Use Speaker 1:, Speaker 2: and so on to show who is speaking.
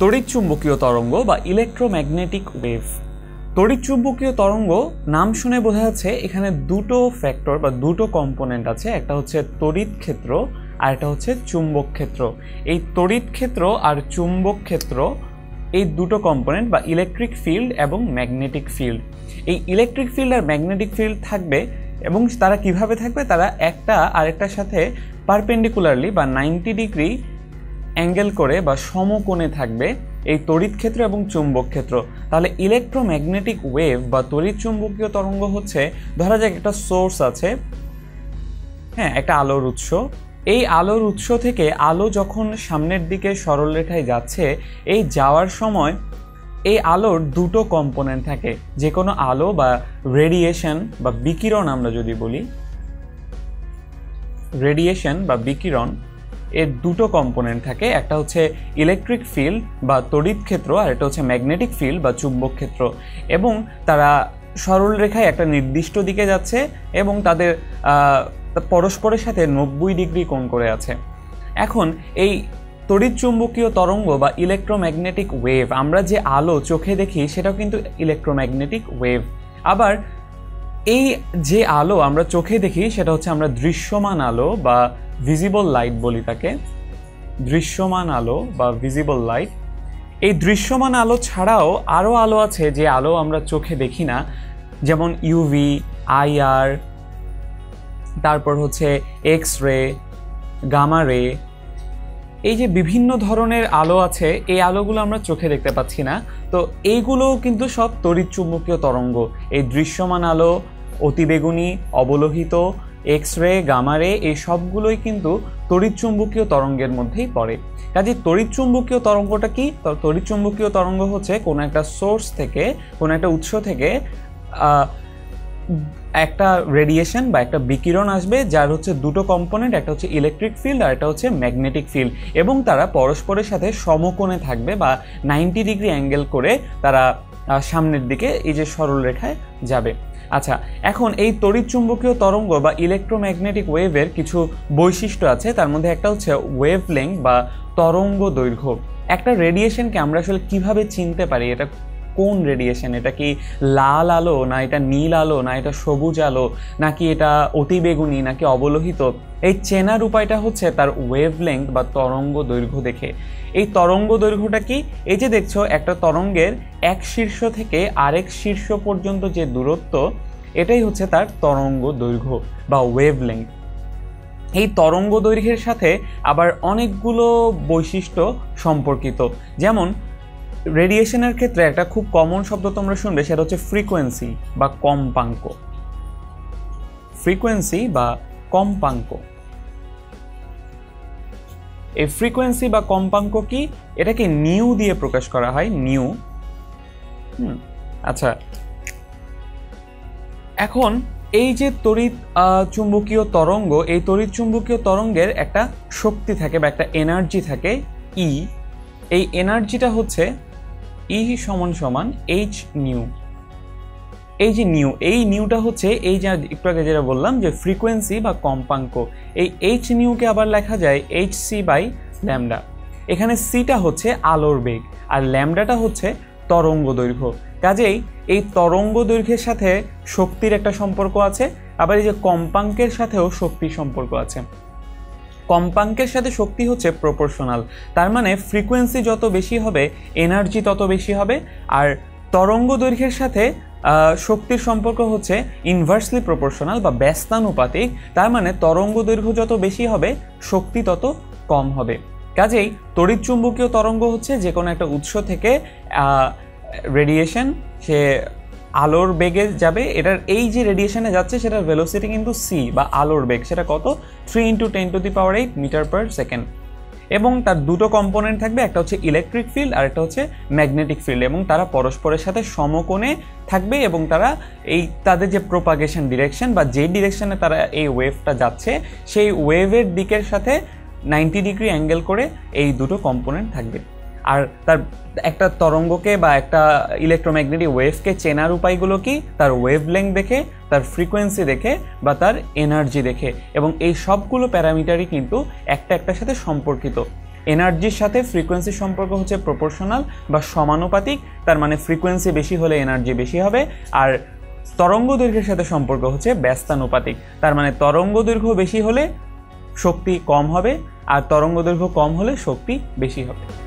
Speaker 1: তড়িৎচুম্বকীয় তরঙ্গ বা ইলেকট্রোম্যাগনেটিক ওয়েভ তড়িৎচুম্বকীয় তরঙ্গ, নাম শুনে বোঝা যাচ্ছে এখানে দুটো ফ্যাক্টর বা দুটো কম্পোনেন্ট আছে, একটা হচ্ছে তড়িৎ ক্ষেত্র আর একটা হচ্ছে চুম্বক ক্ষেত্র। এই তড়িৎ ক্ষেত্র আর চুম্বক ক্ষেত্র এই দুটো কম্পোনেন্ট বা ইলেকট্রিক ফিল্ড এবং ম্যাগনেটিক ফিল্ড এই ইলেকট্রিক ফিল্ড আর ম্যাগনেটিক ফিল্ড থাকবে এবং তারা কীভাবে থাকবে? তারা একটা আরেকটার সাথে পারপেন্ডিকুলারলি বা নাইনটি ডিগ্রি অ্যাঙ্গেল করে বা সমকোণে থাকবে এই তড়িৎ ক্ষেত্র এবং চুম্বক ক্ষেত্র। তাহলে ইলেকট্রোম্যাগনেটিক ওয়েভ বা তড়িৎ চুম্বকীয় তরঙ্গ হচ্ছে, ধরা যাক একটা সোর্স আছে হ্যাঁ একটা আলোর উৎস। এই আলোর উৎস থেকে আলো যখন সামনের দিকে সরলরেখায় যাচ্ছে, এই যাওয়ার সময় এই আলোর দুটো কম্পোনেন্ট থাকে যে কোনো আলো বা রেডিয়েশন বা বিকিরণ আমরা যদি বলি রেডিয়েশন বা বিকিরণ এর দুটো কম্পোনেন্ট থাকে। একটা হচ্ছে ইলেকট্রিক ফিল্ড বা তড়িৎ ক্ষেত্র, আর একটা হচ্ছে ম্যাগনেটিক ফিল্ড বা চুম্বক ক্ষেত্র। এবং তারা সরল রেখায় একটা নির্দিষ্ট দিকে যাচ্ছে এবং তাদের পরস্পরের সাথে নব্বই ডিগ্রি কোণ করে আছে। এখন এই তড়িৎ চুম্বকীয় তরঙ্গ বা ইলেকট্রোম্যাগনেটিক ওয়েভ আমরা যে আলো চোখে দেখি, সেটাও কিন্তু ইলেকট্রোম্যাগনেটিক ওয়েভ আবার এই যে আলো আমরা চোখে দেখি, সেটা হচ্ছে আমরা দৃশ্যমান আলো বা ভিজিবল লাইট বলি তাকে। দৃশ্যমান আলো বা ভিজিবল লাইট এই দৃশ্যমান আলো ছাড়াও আরও আলো আছে যে আলো আমরা চোখে দেখি না, যেমন ইউভি আইআর তারপর হচ্ছে এক্স রে গামা রে এই যে বিভিন্ন ধরনের আলো আছে, এই আলোগুলো আমরা চোখে দেখতে পাচ্ছি না। তো এইগুলোও কিন্তু সব তড়িৎ চুম্বকীয় তরঙ্গ। এই দৃশ্যমান আলো অতিবেগুনি, অবলোহিত এক্স রে গামা রে এই সবগুলোই কিন্তু তড়িৎচুম্বকীয় তরঙ্গের মধ্যেই পড়ে। কাজে তড়িৎচুম্বকীয় তরঙ্গটা কি? তড়িৎচুম্বকীয় তরঙ্গ হচ্ছে কোনো একটা সোর্স থেকে, কোনো একটা উৎস থেকে একটা রেডিয়েশন বা একটা বিকিরণ আসবে যার হচ্ছে দুটো কম্পোনেন্ট, একটা হচ্ছে ইলেকট্রিক ফিল্ড আর একটা হচ্ছে ম্যাগনেটিক ফিল্ড। এবং তারা পরস্পরের সাথে সমকোণে থাকবে বা নাইনটি ডিগ্রি অ্যাঙ্গেল করে তারা সামনের দিকে এই যে সরল রেখায় যাবে। আচ্ছা এখন এই তড়িৎচুম্বকীয় তরঙ্গ বা ইলেকট্রোম্যাগনেটিক ওয়েভের কিছু বৈশিষ্ট্য আছে। তার মধ্যে একটা হচ্ছে ওয়েভ বা তরঙ্গ দৈর্ঘ্য। একটা রেডিয়েশনকে আমরা আসলে কীভাবে চিনতে পারি? এটা কোন রেডিয়েশন এটা কি লাল আলো না এটা নীল আলো না এটা সবুজ আলো নাকি এটা অতিবেগুনি নাকি অবলোহিত? এই চেনার উপায়টা হচ্ছে তার ওয়েভ লেংথ বা তরঙ্গ দৈর্ঘ্য দেখে। এই তরঙ্গ দৈর্ঘ্যটা কি? এই যে দেখছ, একটা তরঙ্গের এক শীর্ষ থেকে আরেক শীর্ষ পর্যন্ত যে দূরত্ব, এটাই হচ্ছে তার তরঙ্গ দৈর্ঘ্য বা ওয়েভ লেংথ এই তরঙ্গ দৈর্ঘ্যের সাথে আবার অনেকগুলো বৈশিষ্ট্য সম্পর্কিত। যেমন রেডিয়েশনের ক্ষেত্রে একটা খুব কমন শব্দ তোমরা শুনবে, সেটা হচ্ছে ফ্রিকোয়েন্সি বা কম্পাঙ্ক। ফ্রিকোয়েন্সি বা কম্পাঙ্ক। এই ফ্রিকোয়েন্সি বা কম্পাঙ্ক কি? এটাকে নিউ দিয়ে প্রকাশ করা হয় নিউ আচ্ছা। এখন এই যে তড়িৎ চুম্বকীয় তরঙ্গ, এই তড়িৎ চুম্বকীয় তরঙ্গের একটা শক্তি থাকে বা একটা এনার্জি থাকে ই এই এনার্জিটা হচ্ছে ই সমান সমান এইচ নিউ এই যে নিউ এই নিউটা হচ্ছে এই যে একটু আগে যেটা বললাম যে ফ্রিকোয়েন্সি বা কম্পাঙ্ক, এই এইচ নিউকে আবার লেখা যায় এইচ সি বাই ল্যামডা এখানে সিটা হচ্ছে আলোর বেগ, আর ল্যামডাটা হচ্ছে তরঙ্গ দৈর্ঘ্য। কাজেই এই তরঙ্গ দৈর্ঘ্যের সাথে শক্তির একটা সম্পর্ক আছে, আবার এই যে কম্পাঙ্কের সাথেও শক্তির সম্পর্ক আছে। কম্পাঙ্কের সাথে শক্তি হচ্ছে প্রপোর্শনাল তার মানে ফ্রিকোয়েন্সি যত বেশি হবে এনার্জি তত বেশি হবে, আর তরঙ্গ দৈর্ঘ্যের সাথে শক্তির সম্পর্ক হচ্ছে ইনভার্সলি প্রপোর্শনাল বা ব্যস্তানুপাতিক। তার মানে তরঙ্গ দৈর্ঘ্য যত বেশি হবে, শক্তি তত কম হবে। কাজেই তড়িৎচুম্বকীয় তরঙ্গ হচ্ছে যে কোনো একটা উৎস থেকে রেডিয়েশন সে আলোর বেগে যাবে, এটার এই যে রেডিয়েশনে যাচ্ছে, সেটার ভেলোসিটি কিন্তু সি বা আলোর বেগ, সেটা কত? Three into ten to the power eight metre per second এবং তার দুটো কম্পোনেন্ট থাকবে, একটা হচ্ছে ইলেকট্রিক ফিল্ড আর একটা হচ্ছে ম্যাগনেটিক ফিল্ড এবং তারা পরস্পরের সাথে সমকোণে থাকবে, এবং তারা এই, তাদের যে প্রোপাগেশন ডিরেকশন বা যে ডিরেকশনে তারা এই ওয়েভটা যাচ্ছে, সেই ওয়েভের দিকের সাথে নাইনটি ডিগ্রি অ্যাঙ্গেল করে এই দুটো কম্পোনেন্ট থাকবে। আর তার একটা তরঙ্গকে বা একটা ইলেকট্রোম্যাগনেটিক ওয়েভকে চেনার উপায়গুলো কি? তার ওয়েভ লেংথ দেখে, তার ফ্রিকোয়েন্সি দেখে বা তার এনার্জি দেখে। এবং এই সবগুলো প্যারামিটারই কিন্তু একটা একটার সাথে সম্পর্কিত। এনার্জির সাথে ফ্রিকোয়েন্সির সম্পর্ক হচ্ছে প্রপোর্শনাল বা সমানুপাতিক, তার মানে ফ্রিকোয়েন্সি বেশি হলে এনার্জি বেশি হবে, আর তরঙ্গ দৈর্ঘ্যের সাথে সম্পর্ক হচ্ছে ব্যস্তানুপাতিক। তার মানে তরঙ্গ দৈর্ঘ্য বেশি হলে শক্তি কম হবে, আর তরঙ্গ দৈর্ঘ্য কম হলে শক্তি বেশি হবে।